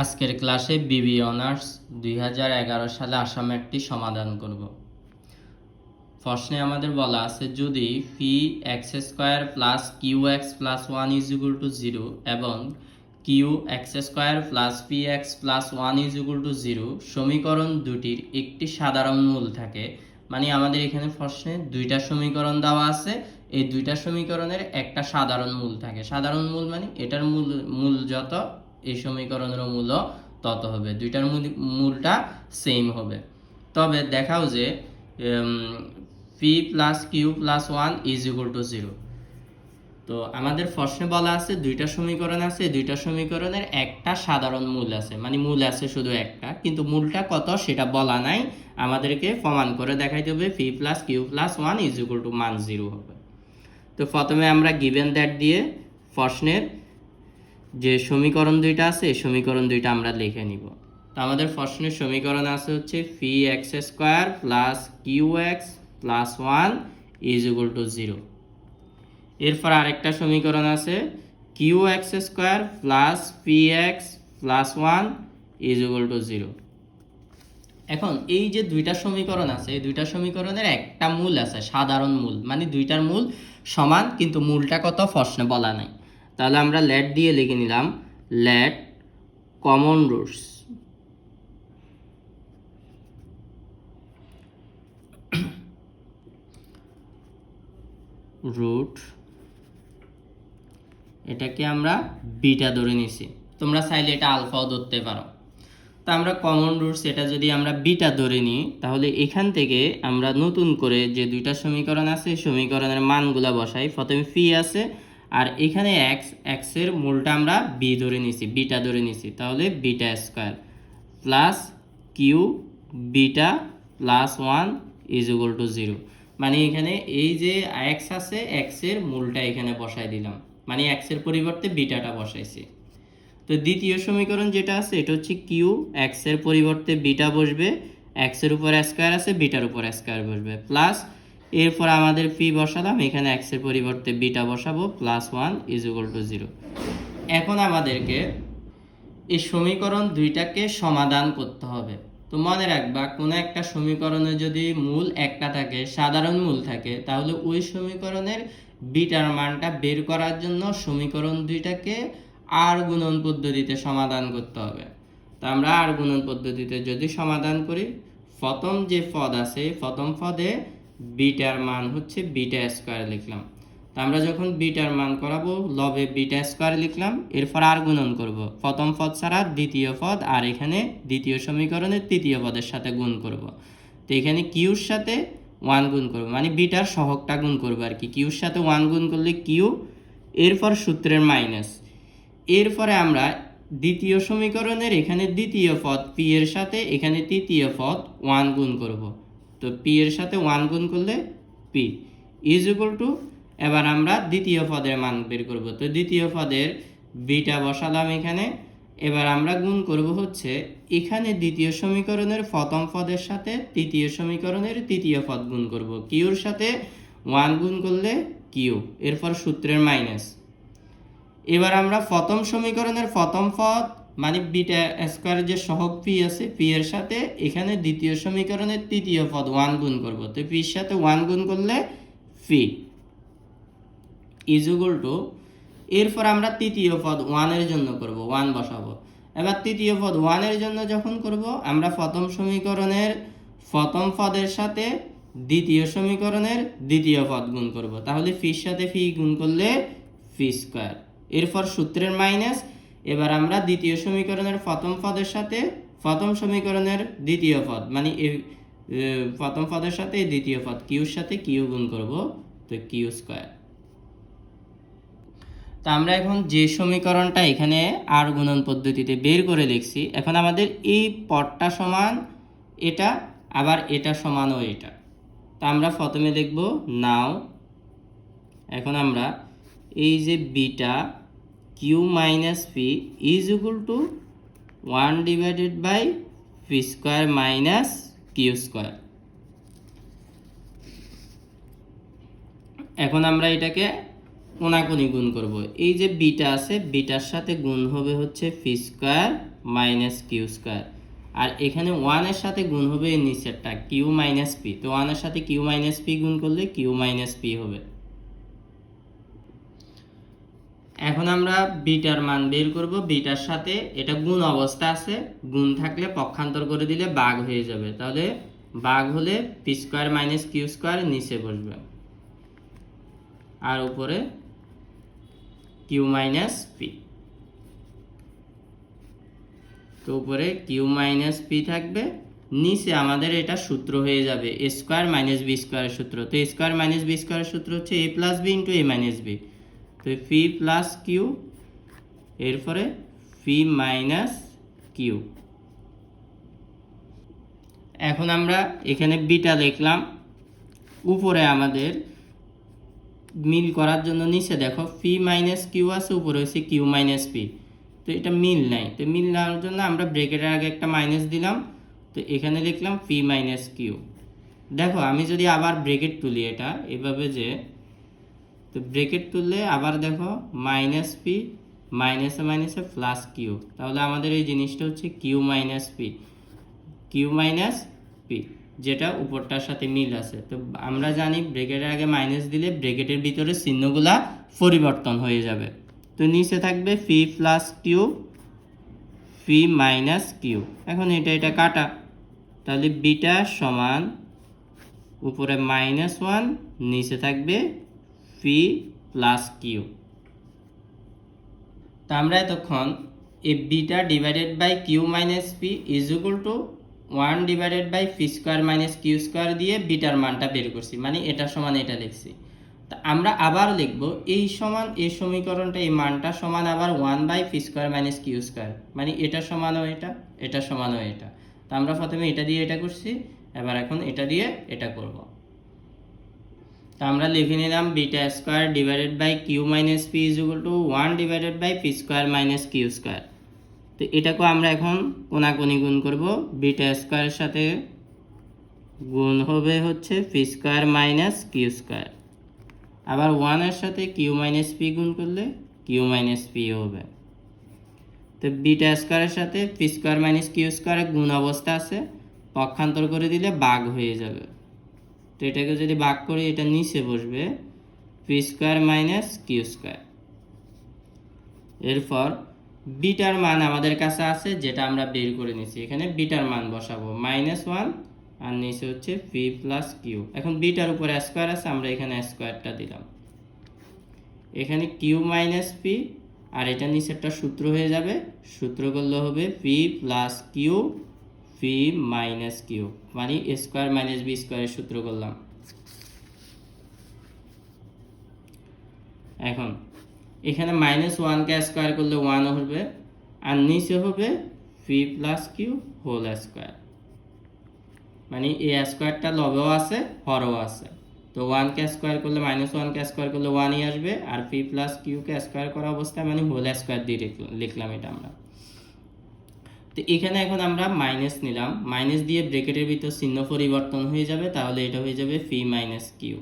আজকের ক্লাসে বিবি অনার্স দুই হাজার এগারো সালে আসামেরটি সমাধান করব। প্রশ্নে আমাদের বলা আছে, যদি P x square plus Q x plus one is equal to zero এবং Q x square plus P x plus one is equal to zero সমীকরণ দুটির একটি সাধারণ মূল থাকে। মানে আমাদের এখানে প্রশ্নে দুইটা সমীকরণ দেওয়া আছে, এই দুইটা সমীকরণের একটা সাধারণ মূল থাকে। সাধারণ মূল মানে এটার মূল মূল যত এই সমীকরণের মূলও তত হবে। দুইটার মূল- মূলটা সেম হবে। তবে দেখাও যে P plus Q plus one is equal to zero তো আমাদের প্রশ্নে বলা আছে, দুইটা সমীকরণ আছে, দুইটা সমীকরণের একটা সাধারণ মূল আছে। মানে মূল আছে শুধু একটা, কিন্তু মূলটা কত সেটা বলা নাই। আমাদেরকে প্রমাণ করে দেখাইতে হবে P plus Q plus one is equal to মান জিরো হবে। তো প্রথমে আমরা গিভেন দ্যাট দিয়ে প্রশ্নের যে সমীকরণ দুইটা আছে, এই সমীকরণ দুইটা আমরা লিখে নিব। তো আমাদের প্রশ্নের সমীকরণ আছে হচ্ছে P x square plus Q x plus one is equal to zero. এরপর আরেকটা সমীকরণ আছে Q x square plus P x plus one is equal to zero. এখন এই যে দুইটা সমীকরণ আছে, এই দুইটা সমীকরণের একটা মূল আছে, সাধারণ মূল। মানে দুইটার মূল সমান, কিন্তু মূলটা কত? প্রশ্নে বলা নাই। তাহলে আমরা লেট দিয়ে লিখে নিলাম লেট কমন রুটস রুট এটাকে আমরা বিটা ধরে নিছি। তোমরা চাইলে এটা আলফাও ধরতে পারো। তো আমরা কমন রুটস এটা যদি আমরা বিটা ধরে নিই, তাহলে এখান থেকে আমরা নতুন করে যে দুইটা সমীকরণ আছে সমীকরণের মানগুলা বসাই। প্রথমে ফি আছে আর এখানে এক্স এক্সের মূলটা আমরা বি ধরে নিছি বিটা ধরে নিছি তাহলে beta square plus Q beta plus one is equal to zero মানে এখানে এই যে এক্স আছে এক্সের মূলটা এখানে বসাই দিলাম। মানে এক্সের পরিবর্তে বিটাটা বসাইছি। তো দ্বিতীয় সমীকরণ যেটা আছে, এটা হচ্ছে কিউ এক্সের পরিবর্তে বিটা বসবে এক্সের উপর স্কোয়ার আছে বিটার উপর স্কোয়ার বসবে। প্লাস এরপর আমাদের পি বসালাম, এখানে এক্সের পরিবর্তে বিটা বসাবো plus one is equal to zero এখন আমাদেরকে এই সমীকরণ দুইটাকে সমাধান করতে হবে। তো মনে রাখবা, কোনো একটা সমীকরণে যদি মূল একটা থাকে, সাধারণ মূল থাকে, তাহলে ওই সমীকরণের বিটার মানটা বের করার জন্য সমীকরণ দুইটাকে আর গুণন পদ্ধতিতে সমাধান করতে হবে। তো আমরা আর গুণন পদ্ধতিতে যদি সমাধান করি, প্রথম যে পদ আছে, প্রথম পদে বিটার মান হচ্ছে বিটা স্কোয়ার লিখলাম। তা আমরা যখন বিটার মান করাবো, লবে বিটা স্কোয়ার লিখলাম, এরপর আর গুণন করব। প্রথম পদ ছাড়া দ্বিতীয় পদ, আর এখানে দ্বিতীয় সমীকরণের তৃতীয় পদের সাথে গুণ করব। তো এখানে কিউর সাথে ওয়ান গুণ করব মানে বিটার সহগটা গুণ করব আর কি। কিউর সাথে ওয়ান গুণ করলে কিউ, এরপর সূত্রের মাইনাস। এরপরে আমরা দ্বিতীয় সমীকরণের এখানে দ্বিতীয় পদ পি এর সাথে এখানে তৃতীয় পদ ওয়ান গুণ করব। তো পি এর সাথে ওয়ান গুণ করলে পি ইজ ইকুয়াল টু এবার আমরা দ্বিতীয় পদের মান বের করব। তো দ্বিতীয় পদের বিটা বসালাম এখানে। এবার আমরা গুণ করব হচ্ছে এখানে দ্বিতীয় সমীকরণের প্রথম পদের সাথে তৃতীয় সমীকরণের তৃতীয় পদ গুণ করব। কিউর সাথে ওয়ান গুণ করলে কিউ এরপর সূত্রের মাইনাস এবার আমরা প্রথম সমীকরণের প্রথম পদ মানে বিটা স্কোয়ারের যে সহগ পি আছে পি এর সাথে এখানে দ্বিতীয় সমীকরণের তৃতীয় পদ ওয়ান গুণ করব। তো পির সাথে ওয়ান গুণ করলে ফি ইজুগল টু এরপর আমরা তৃতীয় পদ ওয়ানের জন্য করব ওয়ান বসাবো। এবার তৃতীয় পদ ওয়ানের জন্য যখন করব, আমরা প্রথম সমীকরণের প্রথম পদের সাথে দ্বিতীয় সমীকরণের দ্বিতীয় পদ গুণ করব। তাহলে ফির সাথে ফি গুণ করলে ফি স্কোয়ার এরপর সূত্রের মাইনাস এবার আমরা দ্বিতীয় সমীকরণের প্রথম পদের সাথে প্রথম সমীকরণের দ্বিতীয় পদ মানে এই, প্রথম পদের সাথে দ্বিতীয় পদ কিউর সাথে কিউ গুণ করব তো কিউ স্কোয়ার। তা আমরা এখন যে সমীকরণটা এখানে আর গুণন পদ্ধতিতে বের করে লিখছি এখন আমাদের এই পদটা সমান এটা আবার এটা সমানও এটা। তা আমরা প্রথমে লিখব নাও এখন আমরা এই যে beta Q minus P is equal to one divided by P square minus Q square এখন আমরা এটাকে কোনাকুনি গুণ করব। এই যে বিটা আছে, বিটার সাথে গুণ হবে হচ্ছে P square minus Q square আর এখানে ওয়ানের সাথে গুণ হবে নিচেরটা কিউ মাইনাস পি তো ওয়ানের সাথে কিউ মাইনাস পি গুণ করলে কিউ মাইনাস পি হবে। এখন আমরা বিটার মান বের করব, বিটার সাথে এটা গুণ অবস্থা আছে, গুণ থাকলে পক্ষান্তর করে দিলে বাঘ হয়ে যাবে। তাহলে বাঘ হলে P square minus Q square নিচে বসবে। আর উপরে কিউ মাইনাস পি তো উপরে কিউ মাইনাস পি থাকবে, নিচে আমাদের এটা সূত্র হয়ে যাবে স্কোয়ার মাইনাস বি স্কোয়ারের সূত্র। তো স্কোয়ার মাইনাস বি স্কোয়ারের সূত্র হচ্ছে A plus B into A minus B তো ফি প্লাস কিউ, এরপরে ফি মাইনাস কিউ। এখন আমরা এখানে বিটা লিখলাম উপরে আমাদের মিল করার জন্য নিচে দেখো ফি মাইনাস কিউ আছে, উপরে হচ্ছে কিউ মাইনাস পি। তো এটা মিল নাই। তো মিল নেওয়ার জন্য আমরা ব্রেকেটের আগে একটা মাইনাস দিলাম। তো এখানে লিখলাম ফি মাইনাস কিউ। দেখো, আমি যদি আবার ব্রেকেট তুলি এটা, এভাবে যে তো ব্রেকেট তুললে আবার দেখো মাইনাস পি মাইনাসে মাইনাসে প্লাস কিউ তাহলে আমাদের এই জিনিসটা হচ্ছে Q minus P Q minus P যেটা উপরটার সাথে মিল আছে। তো আমরা জানি ব্রেকেটের আগে মাইনাস দিলে ব্রেকেটের ভিতরে চিহ্নগুলা পরিবর্তন হয়ে যাবে। তো নিচে থাকবে P plus Q P minus Q এখন এটা এটা কাটা। তাহলে বিটা সমান উপরে মাইনাস ওয়ান নিচে থাকবে ফি প্লাস কিউ তা আমরা এতক্ষণ এ beta divided by Q minus P is equal to one divided by P square minus Q square দিয়ে বিটার মানটা বের করছি মানে এটা সমান এটা লিখছি। তা আমরা আবার লিখব, এই সমান এই সমীকরণটা, এই মানটা সমান আবার one by P square minus Q square মানে এটা সমানও এটা এটা সমানও এটা। তা আমরা প্রথমে এটা দিয়ে এটা করছি, এবার এখন এটা দিয়ে এটা করব। আমরা লিখে নিলাম beta square divided by Q minus P is equal to one divided by P square minus Q square তো এটাকেও আমরা এখন কোনাকুনি গুণ করব। বিটা স্কোয়ারের সাথে গুণ হবে হচ্ছে P square minus Q square আবার ওয়ানের সাথে কিউ মাইনাস পি গুণ করলে কিউ মাইনাস পি হবে। তো বিটা স্কোয়ারের সাথে পি স্কোয়ার মাইনাস কিউ স্কোয়ারের গুণ অবস্থা আছে। পক্ষান্তর করে দিলে বাঘ হয়ে যাবে। তো এটাকে যদি ভাগ করি এটা নিচে বসবে P square minus Q square এরপর বিটার মান আমাদের কাছে আছে, যেটা আমরা বের করে নিছি এখানে বিটার মান বসাবো মাইনাস ওয়ান আর নিচে হচ্ছে পি প্লাস কিউ এখন বিটার উপরে স্কোয়ার আছে, আমরা এখানে স্কোয়ারটা দিলাম। এখানে কিউ মাইনাস পি আর এটা নিচেরটা সূত্র হয়ে যাবে। সূত্র করলে হবে P plus Q P minus Q মানে স্কোয়ার মাইনাস বি স্কোয়ারের সূত্র করলাম। এখন, এখানে মাইনাস ওয়ানকে স্কোয়ার করলে ওয়ান হবে, আর নিচে হবে P plus Q whole square মানে এ স্কোয়ারটা লবেও আছে, হরও আছে। তো ওয়ানকে স্কোয়ার করলে মাইনাস ওয়ানকে স্কোয়ার করলে ওয়ানই আসবে, আর পি প্লাস কিউকে স্কোয়ার করা অবস্থায় মানে হোল স্কোয়ার দিয়ে লিখলাম- লিখলাম এটা আমরা। তো এখানে এখন আমরা মাইনাস নিলাম। মাইনাস দিয়ে ব্রেকেটের ভিতর চিহ্ন পরিবর্তন হয়ে যাবে, তাহলে এটা হয়ে যাবে ফি মাইনাস কিউ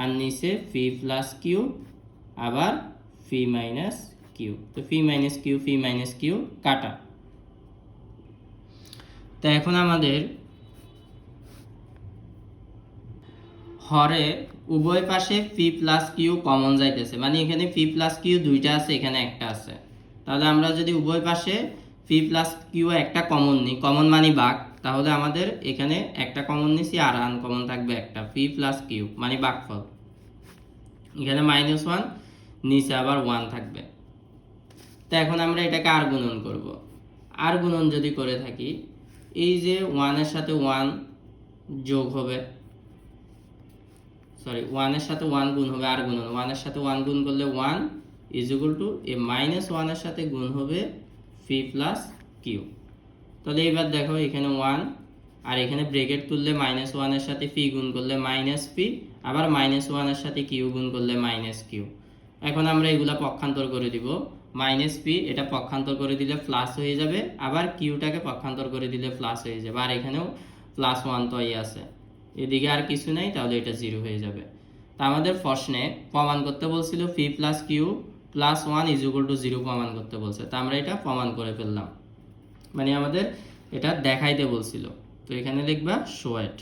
আর নিচে ফি প্লাস কিউ আবার ফি মাইনাস কিউ তো P minus Q P minus Q কাটা। তো এখন আমাদের হরে উভয় পাশে ফি প্লাস কিউ কমন যাইতেছে। মানে এখানে ফি প্লাস কিউ দুইটা আছে, এখানে একটা আছে। তাহলে আমরা যদি উভয় পাশে ফি প্লাস কিউ একটা কমন নিই। কমন মানে বাঘ। তাহলে আমাদের এখানে একটা কমন নিছি আর আনকমন থাকবে একটা। ফি প্লাস কিউ মানে বাঘফল। এখানে মাইনাস ওয়ান নিচে আবার ওয়ান থাকবে। তো এখন আমরা এটাকে আর গুণন করব। আর গুণন যদি করে থাকি, এই যে ওয়ানের সাথে ওয়ান যোগ হবে সরি ওয়ানের সাথে ওয়ান গুণ হবে আর গুণন। ওয়ানের সাথে ওয়ান গুণ করলে one is equal to A minus ওয়ানের সাথে গুণ হবে ফি প্লাস কিউ তাহলে এবার দেখো এখানে ওয়ান আর এখানে ব্রেকেট তুললে মাইনাস ওয়ানের সাথে ফি গুণ করলে মাইনাস ফি আবার মাইনাস ওয়ানের সাথে কিউ গুণ করলে মাইনাস কিউ এখন আমরা এগুলা পক্ষান্তর করে দিব। মাইনাস পি এটা পক্ষান্তর করে দিলে প্লাস হয়ে যাবে, আবার কিউটাকে পক্ষান্তর করে দিলে প্লাস হয়ে যাবে। আর এখানেও প্লাস ওয়ান তো আছে। এদিকে আর কিছু নাই, তাহলে এটা জিরো হয়ে যাবে। তা আমাদের প্রশ্নে প্রমাণ করতে বলছিল P plus Q plus one is equal to zero প্রমাণ করতে বলছে। তা আমরা এটা প্রমাণ করে ফেললাম। মানে আমাদের এটা দেখাইতে বলছিল। তো এখানে লিখবা শোয়েট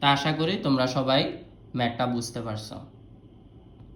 তা আশা করি তোমরা সবাই ম্যাটটা বুঝতে পারছ।